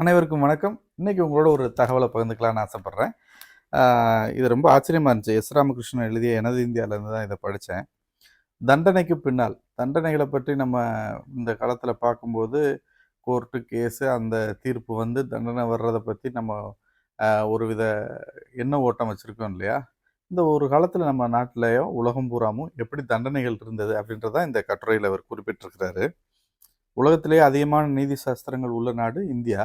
அனைவருக்கும் வணக்கம். இன்னைக்கு உங்களோட ஒரு தகவலை பகிர்ந்துக்கலாம்னு ஆசைப்பட்றேன். இது ரொம்ப ஆச்சரியமா இருந்துச்சு. எஸ். ராமகிருஷ்ணன் எழுதிய எனது இந்தியாவிலேருந்து தான் இதை படித்தேன். தண்டனைக்கு பின்னால் தண்டனைகளை பற்றி நம்ம இந்த காலத்தில் பார்க்கும்போது கோர்ட்டு கேஸு அந்த தீர்ப்பு வந்து தண்டனை வர்றதை பற்றி நம்ம ஒரு வித எண்ண ஓட்டம் வச்சுருக்கோம் இல்லையா? இந்த ஒரு காலத்தில் நம்ம நாட்டிலேயோ உலகம் பூராமும் எப்படி தண்டனைகள் இருந்தது அப்படின்றதான் இந்த கட்டுரையில் அவர் குறிப்பிட்டிருக்கிறாரு. உலகத்திலேயே அதிகமான நீதி சாஸ்திரங்கள் உள்ள நாடு இந்தியா.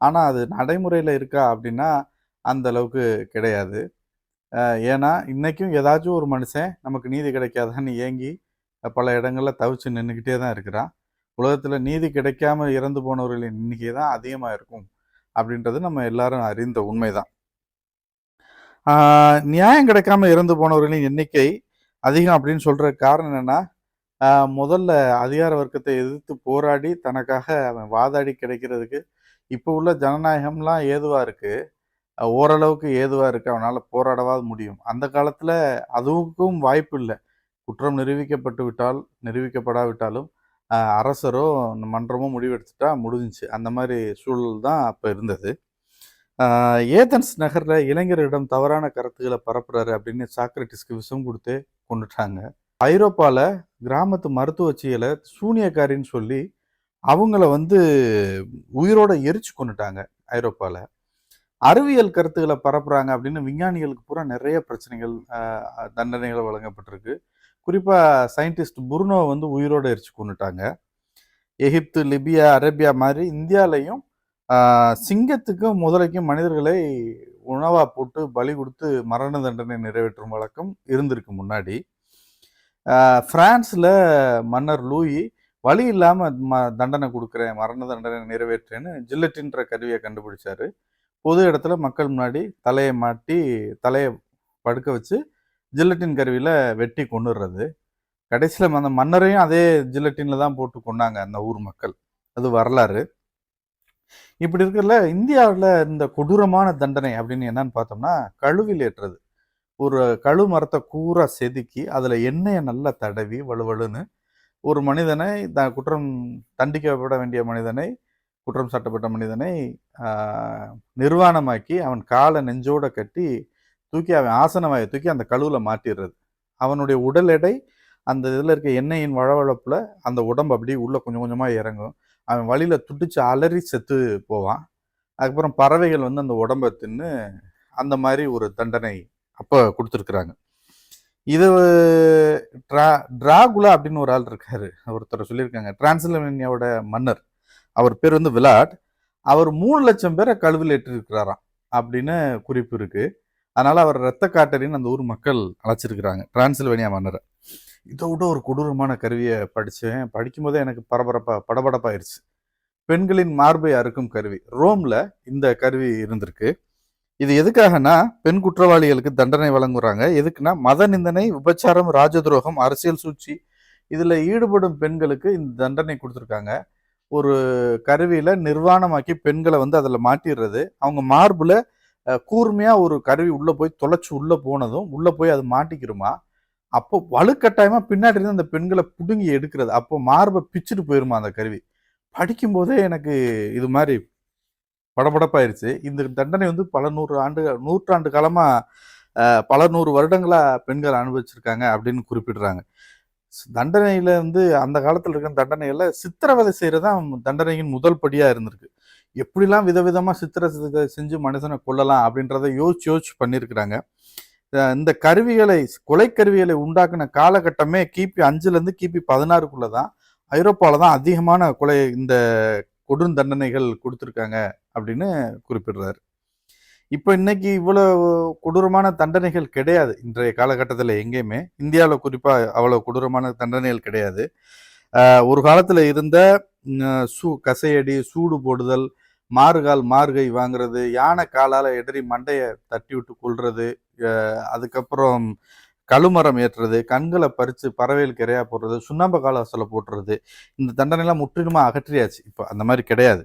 ஆனால் அது நடைமுறையில் இருக்கா அப்படின்னா அந்த அளவுக்கு கிடையாது. ஏன்னா இன்றைக்கும் ஏதாச்சும் ஒரு மனுஷன் நமக்கு நீதி கிடைக்காதான்னு ஏங்கி பல இடங்களில் தவிச்சு நின்றுக்கிட்டே தான் இருக்கிறான். உலகத்தில் நீதி கிடைக்காம இறந்து போனவர்களின் எண்ணிக்கை தான் அதிகமாக இருக்கும் அப்படின்றது நம்ம எல்லாரும் அறிந்த உண்மைதான். நியாயம் கிடைக்காம இறந்து போனவர்களின் எண்ணிக்கை அதிகம் அப்படின்னு சொல்கிற காரணம் என்னன்னா முதல்ல அதிகார வர்க்கத்தை எதிர்த்து போராடி தனக்காக அவன் வாதாடி கிடைக்கிறதுக்கு இப்போ உள்ள ஜனநாயகம்லாம் ஏதுவாக இருக்குது ஓரளவுக்கு ஏதுவாக இருக்குது அவனால் போராடவாது முடியும். அந்த காலத்தில் அதுவுக்கும் வாய்ப்பு இல்லை. குற்றம் நிரூபிக்கப்பட்டு விட்டால் நிரூபிக்கப்படாவிட்டாலும் அரசரோ மன்றமோ முடிவெடுத்துட்டா முடிஞ்சுச்சு. அந்த மாதிரி சூழல் தான் அப்போ இருந்தது. ஏதன்ஸ் ஏதென்ஸ் நகர்ல இளைஞரிடம் தவறான கருத்துக்களை பரப்புறாரு அப்படின்னு சாக்ரட்டிஸ்க்கு விஷம் கொடுத்து கொண்டுட்டாங்க. ஐரோப்பாவில் கிராமத்து மருத்துவச்சியலை சூனியக்காரின்னு சொல்லி அவங்கள வந்து உயிரோட எரிச்சு கொண்டுட்டாங்க ஐரோப்பாவில் அறிவியல் கருத்துக்களை பரப்புறாங்க அப்படின்னு விஞ்ஞானிகளுக்கு பூரா நிறைய பிரச்சனைகள் தண்டனைகள் வழங்கப்பட்டிருக்கு. குறிப்பாக சயின்டிஸ்ட் புர்னோ வந்து உயிரோட எரிச்சு கொண்டுட்டாங்க எகிப்து லிபியா அரேபியா மாதிரி இந்தியாலையும் சிங்கத்துக்கும் முதலைக்கும் மனிதர்களை உணவாக போட்டு பலி கொடுத்து மரண தண்டனை நிறைவேற்றும் வழக்கம் இருந்திருக்கு முன்னாடி. ஃப்ரான்ஸில் மன்னர் லூயி வழி இல்லாமல் ம- தண்டனை கொடுக்குறேன் மரண தண்டனை நிறைவேற்றேன்னு ஜில்லட்டின்ற கருவியை கண்டுபிடிச்சாரு. பொது இடத்துல மக்கள் முன்னாடி தலையை மாட்டி தலையை படுக்க வச்சு ஜில்லட்டின் கருவியில் வெட்டி கொண்டுடுறது கடைசியில் அந்த மன்னரையும் அதே ஜில்லட்டின்ல தான் போட்டு கொண்டாங்க அந்த ஊர் மக்கள். அது வரலாறு. இப்படி இருக்கிறதுல இந்தியாவில் இந்த கொடூரமான தண்டனை அப்படின்னு என்னன்னு பார்த்தோம்னா கழுவில் ஏற்றுறது ஒரு கழு மரத்தை கூற செதுக்கி அதில் எண்ணெயை நல்லா தடவி வலுவலுன்னு ஒரு மனிதனை த குற்றம் தண்டிக்கப்பட வேண்டிய மனிதனை குற்றம் சாட்டப்பட்ட மனிதனை நிர்வாணமாக்கி அவன் காலை நெஞ்சோட கட்டி தூக்கி அவன் ஆசனவாயை தூக்கி அந்த கழுவில் மாட்டிடுறது. அவனுடைய உடல் எடை அந்த இதில் இருக்க எண்ணெயின் வளவளப்பில் அந்த உடம்பு அப்படியே உள்ளே கொஞ்சம் கொஞ்சமாக இறங்கும். அவன் வழியில் துடிச்சு அலறி செத்து போவான். அதுக்கப்புறம் பறவைகள் வந்து அந்த உடம்பை தின்னு அந்த மாதிரி ஒரு தண்டனை அப்போ கொடுத்துருக்குறாங்க. இது ட்ரா டிராகுலா அப்படின்னு ஒரு ஆள் இருக்காரு. ஒருத்தர் சொல்லியிருக்காங்க. டிரான்சில்வேனியாவோட மன்னர். அவர் பேர் வந்து விலாட் அவர் மூணு லட்சம் பேரை கழுவில் ஏற்றிருக்கிறாராம் அப்படின்னு குறிப்பு இருக்கு. அதனால அவர் ரத்த காட்டரின்னு அந்த ஊர் மக்கள் அழைச்சிருக்கிறாங்க. டிரான்ஸ்லவேனியா மன்னரை. இதை விட ஒரு கொடூரமான கருவியை படித்தேன். படிக்கும்போதே எனக்கு பரபரப்பாக படபடப்பாயிருச்சு. பெண்களின் மார்பை அறுக்கும் கருவி. ரோம்ல இந்த கருவி இருந்திருக்கு. இது எதுக்காகனா பெண் குற்றவாளிகளுக்கு தண்டனை வழங்குறாங்க. எதுக்குன்னா மத நிந்தனை விபச்சாரம் ராஜதுரோகம் அரசியல் சூழ்ச்சி இதில் ஈடுபடும் பெண்களுக்கு இந்த தண்டனை கொடுத்துருக்காங்க. ஒரு கருவியில் நிர்வாணமாக்கி பெண்களை வந்து அதில் மாட்டிடுறது. அவங்க மார்பில் கூர்மையாக ஒரு கருவி உள்ளே போய் தொலைச்சு உள்ளே போனதும் உள்ளே போய் அது மாட்டிக்கிறோமா அப்போ வலுக்கட்டாயமாக பின்னாடி இருந்து அந்த பெண்களை பிடுங்கி எடுக்கிறது. அப்போ மார்பை பிச்சுட்டு போயிருமா அந்த கருவி? படிக்கும்போதே எனக்கு இது மாதிரி படபடப்பாயிருச்சு. இந்த தண்டனை வந்து பல நூறு ஆண்டு நூற்றாண்டு காலமாக பல நூறு வருடங்களாக பெண்கள் அனுபவிச்சிருக்காங்க அப்படின்னு குறிப்பிடுறாங்க. ஸ்- வந்து அந்த காலத்தில் இருக்கிற தண்டனையில் சித்திரவதை செய்யறதுதான் தண்டனையின் முதல் படியாக இருந்திருக்கு. எப்படிலாம் விதவிதமாக சித்திரவதை செஞ்சு மனுஷனை கொல்லலாம் அப்படின்றத யோசிச்சு யோசிச்சு பண்ணியிருக்கிறாங்க. இந்த கருவிகளை கொலை கருவிகளை உண்டாக்குன காலகட்டமே கிபி அஞ்சுலேருந்து கிபி பதினாறுக்குள்ளே தான் ஐரோப்பாவில் தான் அதிகமான கொலை இந்த கொடும் தண்டனைகள் கொடுத்துருக்காங்க. அப்படின்னு குறிப்பிடுறாரு. இப்போ இன்னைக்கு இவ்வளோ கொடூரமான தண்டனைகள் கிடையாது இன்றைய காலகட்டத்தில் எங்கேயுமே. இந்தியாவில் குறிப்பாக அவ்வளோ கொடூரமான தண்டனைகள் கிடையாது. ஒரு காலத்தில் இருந்த சூ கசையடி சூடு போடுதல் மாறுகால் மார்கை வாங்குறது யானை காலால் எதிரி மண்டையை தட்டி விட்டு கொள்வது அதுக்கப்புறம் கழுமரம் ஏற்றுறது கண்களை பறித்து பறவைகளுக்கு இரையா போடுறது சுண்ணாம்பு காலாசல போட்டுறது இந்த தண்டனைலாம் முற்றிலுமாக அகற்றியாச்சு. இப்போ அந்த மாதிரி கிடையாது.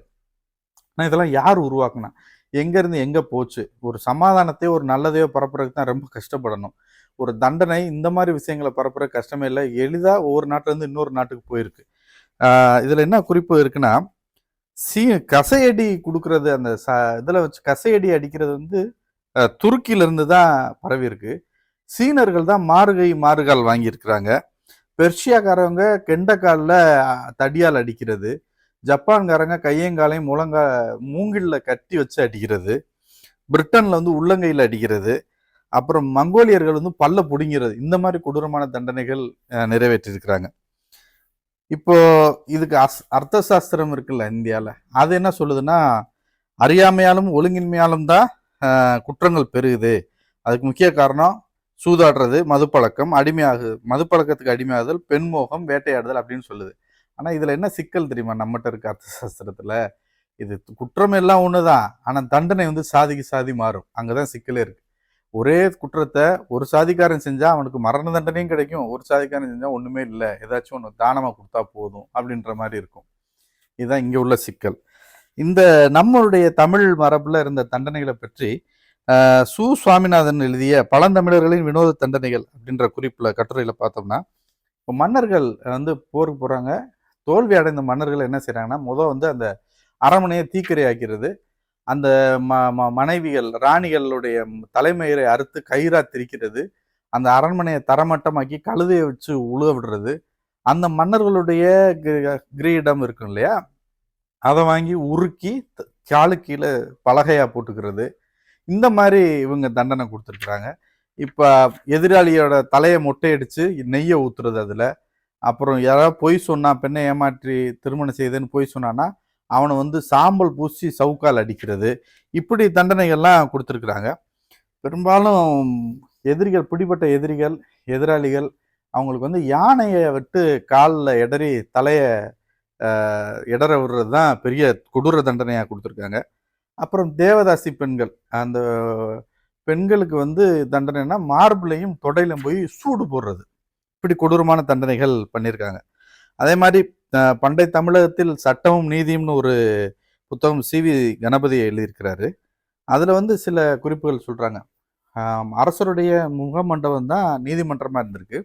ஆனால் இதெல்லாம் யார் உருவாக்குனா? எங்கேருந்து எங்கே போச்சு? ஒரு சமாதானத்தையோ ஒரு நல்லதையோ பரப்புறதுக்கு தான் ரொம்ப கஷ்டப்படணும். ஒரு தண்டனை இந்த மாதிரி விஷயங்களை பரப்புற கஷ்டமே இல்லை. எளிதாக ஒவ்வொரு நாட்டிலேருந்து இன்னொரு நாட்டுக்கு போயிருக்கு. இதில் என்ன குறிப்பு இருக்குன்னா சீ கசையடி கொடுக்கறது அந்த ச இதில் வச்சு கசையடி அடிக்கிறது வந்து துருக்கியிலேருந்து தான் பரவி இருக்கு. சீனர்கள் தான் மாறுகை மாறுகால் வாங்கியிருக்கிறாங்க. பெர்ஷியாக்காரவங்க கெண்டக்காலில் தடியால் அடிக்கிறது. ஜப்பான்காரங்க கையங்காலையும் முழங்கா மூங்கில்ல கட்டி வச்சு அடிக்கிறது பிரிட்டன்ல வந்து உள்ளங்கையில் அடிக்கிறது அப்புறம் மங்கோலியர்கள் வந்து பல்ல புடுங்கிறது இந்த மாதிரி கொடூரமான தண்டனைகள் நிறைவேற்றிருக்கிறாங்க. இப்போ இதுக்கு அஸ் அர்த்த சாஸ்திரம் இருக்குல்ல இந்தியாவில் அது என்ன சொல்லுதுன்னா அறியாமையாலும் ஒழுங்கின்மையாலும் தான் குற்றங்கள் பெருகுது. அதுக்கு முக்கிய காரணம் சூதாடுறது மதுப்பழக்கம் அடிமையாகு மதுப்பழக்கத்துக்கு அடிமையாகுதல் பெண்மோகம் வேட்டையாடுதல் அப்படின்னு சொல்லுது. ஆனால் இதில் என்ன சிக்கல் தெரியுமா? நம்மகிட்ட இருக்க அர்த்த இது குற்றம் எல்லாம் ஒன்று தான் ஆனால் தண்டனை வந்து சாதிக்கு சாதி மாறும். அங்கே தான் சிக்கலே இருக்குது ஒரே குற்றத்தை ஒரு சாதிக்காரன் செஞ்சால் அவனுக்கு மரண தண்டனையும் கிடைக்கும். ஒரு சாதிக்காரன் செஞ்சால் ஒன்றுமே இல்லை. ஏதாச்சும் ஒன்று தானமாக கொடுத்தா போதும் அப்படின்ற மாதிரி இருக்கும். இதுதான் இங்கே உள்ள சிக்கல். இந்த நம்மளுடைய தமிழ் மரபில் இருந்த தண்டனைகளை பற்றி சு. சுவாமிநாதன் எழுதிய பழந்தமிழர்களின் வினோத தண்டனைகள் அப்படின்ற குறிப்பில் கட்டுரையில் பார்த்தோம்னா இப்போ மன்னர்கள் வந்து போருக்கு போகிறாங்க தோல்வி அடைந்த மன்னர்கள் என்ன செய்கிறாங்கன்னா முதல் வந்து அந்த அரண்மனையை தீக்கிரையாக்கிறது. அந்த ம ம- மனைவிகள் ராணிகளுடைய தலைமையரை அறுத்து கயிறா திரிக்கிறது. அந்த அரண்மனையை தரமட்டமாக்கி கழுதையை வச்சு உழுவ விடுறது. அந்த மன்னர்களுடைய கிரீடம் இருக்கும் இல்லையா? அதை வாங்கி உருக்கி த- காலு கீழே பலகையாக போட்டுக்கிறது. இந்த மாதிரி இவங்க தண்டனை கொடுத்துருக்குறாங்க. இப்போ எதிராளியோட தலையை மொட்டையடிச்சு நெய்யை ஊற்றுறது அதில். அப்புறம் யாராவது பொய் சொன்னா பெண்ணை ஏமாற்றி திருமணம் செய்தேன்னு பொய் சொன்னான்னா அவனை வந்து சாம்பல் பூசி சவுக்கால் அடிக்கிறது. இப்படி தண்டனைகள்லாம் கொடுத்துருக்குறாங்க. பெரும்பாலும் எதிரிகள் பிடிப்பட்ட எதிரிகள் எதிராளிகள் அவங்களுக்கு வந்து யானையை விட்டு காலில் இடறி தலையை இடற விடுறது தான் பெரிய கொடூர தண்டனையாக கொடுத்துருக்காங்க. அப்புறம் தேவதாசி பெண்கள் அந்த பெண்களுக்கு வந்து தண்டனைனா மார்பிளையும் தொடையிலும் போய் சூடு போடுறது. இப்படி கொடூரமான தண்டனைகள் பண்ணியிருக்காங்க. அதே மாதிரி பண்டை தமிழகத்தில் சட்டமும் நீதியும்னு ஒரு புத்தகம் சி. வி. கணபதி எழுதியிருக்கிறாரு. அதில் வந்து சில குறிப்புகள் சொல்கிறாங்க அரசருடைய முகமண்டபம் தான் நீதிமன்றமாக இருந்திருக்கு.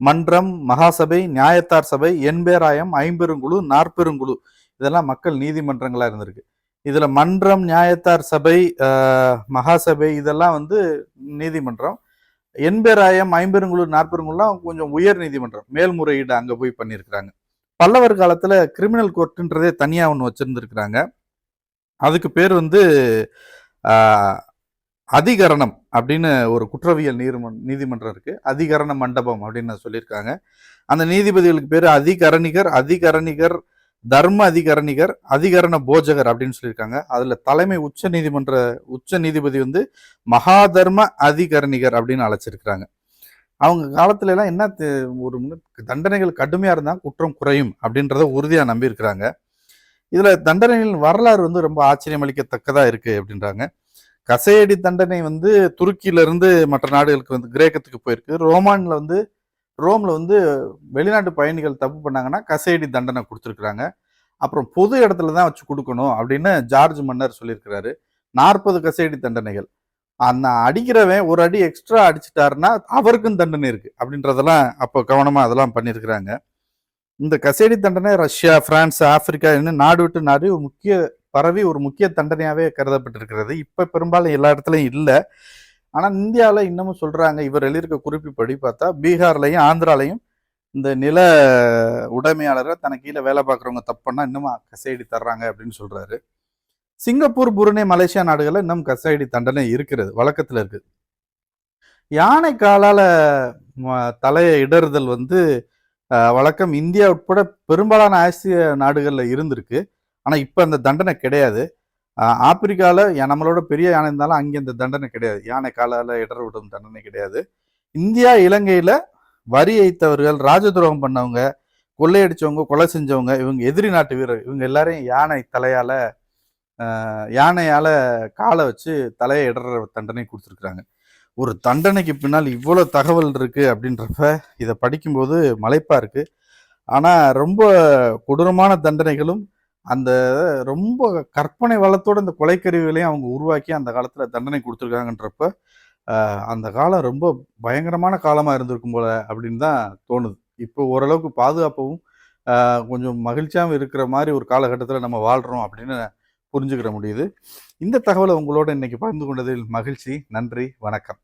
மன்றம் மகாசபை நியாயத்தார் சபை எண்பேராயம் ஐம்பெருங்குழு நாற்பெருங்குழு இதெல்லாம் மக்கள் நீதிமன்றங்களாக இருந்திருக்கு. இதில் மன்றம் நியாயத்தார் சபை மகாசபை இதெல்லாம் வந்து நீதிமன்றம். எண்பேராயம் ஐம்பெருங்குளூர் நாற்பெருங்குளூர்லாம் கொஞ்சம் உயர் நீதிமன்றம் மேல்முறையீடு அங்கே போய் பண்ணியிருக்கிறாங்க. பல்லவர் காலத்தில் கிரிமினல் கோர்ட்டுன்றதே தனியாக ஒன்று வச்சுருந்துருக்குறாங்க. அதுக்கு பேர் வந்து அதிகரணம் அப்படின்னு ஒரு குற்றவியல் நீர்ம நீதிமன்றம் இருக்குது அதிகரண மண்டபம் அப்படின்னு சொல்லியிருக்காங்க. அந்த நீதிபதிகளுக்கு பேர் அதிகரணிகர் அதிகரணிகர் தர்ம அதிகரணிகர் அதிகரண போஜகர் அப்படின்னு சொல்லியிருக்காங்க. அதுல தலைமை உச்ச நீதிமன்ற உச்ச நீதிபதி வந்து மகாதர்ம அதிகரணிகர் அப்படின்னு அழைச்சிருக்கிறாங்க. அவங்க காலத்துல எல்லாம் என்ன ஒரு தண்டனைகள் கடுமையா இருந்தா குற்றம் குறையும் அப்படின்றத உறுதியா நம்பியிருக்கிறாங்க. இதில் இதுல தண்டனைகளின் வரலாறு வந்து ரொம்ப ஆச்சரியம் அளிக்கத்தக்கதா இருக்கு அப்படின்றாங்க. கசையடி தண்டனை வந்து துருக்கியில இருந்து மற்ற நாடுகளுக்கு வந்து கிரேக்கத்துக்கு போயிருக்கு. ரோமான்ல வந்து ரோமில் வந்து வெளிநாட்டு பயணிகள் தப்பு பண்ணாங்கன்னா கசையடி தண்டனை கொடுத்துருக்குறாங்க. அப்புறம் பொது இடத்துல தான் வச்சு கொடுக்கணும் அப்படின்னு ஜார்ஜ் மன்னர் சொல்லியிருக்கிறாரு. நாற்பது கசையடி தண்டனைகள். அந்த அடிக்கிறவன் ஒரு அடி எக்ஸ்ட்ரா அடிச்சிட்டாருன்னா அவருக்கும் தண்டனை இருக்கு அப்படின்றதெல்லாம் அப்போ கவனமாக அதெல்லாம் பண்ணியிருக்கிறாங்க. இந்த கசேடி தண்டனை ரஷ்யா பிரான்ஸ் ஆப்பிரிக்கா இன்னும் நாடு விட்டு நாடு ஒரு முக்கிய பரவி ஒரு முக்கிய தண்டனையாகவே கருதப்பட்டிருக்கிறது. இப்போ பெரும்பாலும் எல்லா இடத்துலையும் இல்லை. ஆனால் இந்தியாவில் இன்னமும் சொல்கிறாங்க இவர் எழுதியிருக்க படி பார்த்தா பீகார்லையும் ஆந்திராலையும் இந்த நில உடைமையாளரை தனக்கு கீழே வேலை பார்க்குறவங்க தப்புன்னா இன்னும் கசையடி தர்றாங்க அப்படின்னு சொல்கிறாரு சிங்கப்பூர் புருனே மலேசியா நாடுகளில் இன்னும் கசையடி தண்டனை இருக்கிறது வழக்கத்தில் இருக்குது யானை காலால் ம- தலையை இடறுதல் வந்து வழக்கம் இந்தியா உட்பட பெரும்பாலான ஆசிய நாடுகளில் இருந்திருக்கு. ஆனால் இப்போ அந்த தண்டனை கிடையாது. ஆப்பிரிக்காவில் நம்மளோட பெரிய யானை இருந்தாலும் அங்கே இந்த தண்டனை கிடையாது. யானை காலால் இடர் விடும் தண்டனை கிடையாது. இந்தியா இலங்கையில் வரி வைத்தவர்கள் ராஜதுரோகம் பண்ணவங்க கொள்ளையடிச்சவங்க கொலை செஞ்சவங்க இவங்க எதிரி நாட்டு வீரர். இவங்க எல்லாரையும் யானை தலையால் யானையால் காலை வச்சு தலையை இடற தண்டனை கொடுத்துருக்குறாங்க. ஒரு தண்டனைக்கு பின்னால் இவ்வளோ தகவல் இருக்குது அப்படின்றப்ப இதை படிக்கும்போது மலைப்பாக இருக்குது ஆனால் ரொம்ப கொடூரமான தண்டனைகளும் அந்த ரொம்ப கற்பனை வளத்தோட இந்த கொலைக்கருவிகளையும் அவங்க உருவாக்கி அந்த காலத்தில் தண்டனை கொடுத்துருக்காங்கன்றப்ப அந்த காலம் ரொம்ப பயங்கரமான காலமாக இருந்திருக்கும் போல அப்படின்னு தான் தோணுது. இப்போ ஓரளவுக்கு பாதுகாப்பாகவும் கொஞ்சம் மகிழ்ச்சியாகவும் இருக்கிற மாதிரி ஒரு காலகட்டத்தில் நம்ம வாழ்கிறோம் அப்படின்னு புரிஞ்சுக்கிற முடியுது. இந்த தகவலை உங்களோட இன்னைக்கு பகிர்ந்து கொண்டதில் மகிழ்ச்சி நன்றி வணக்கம்.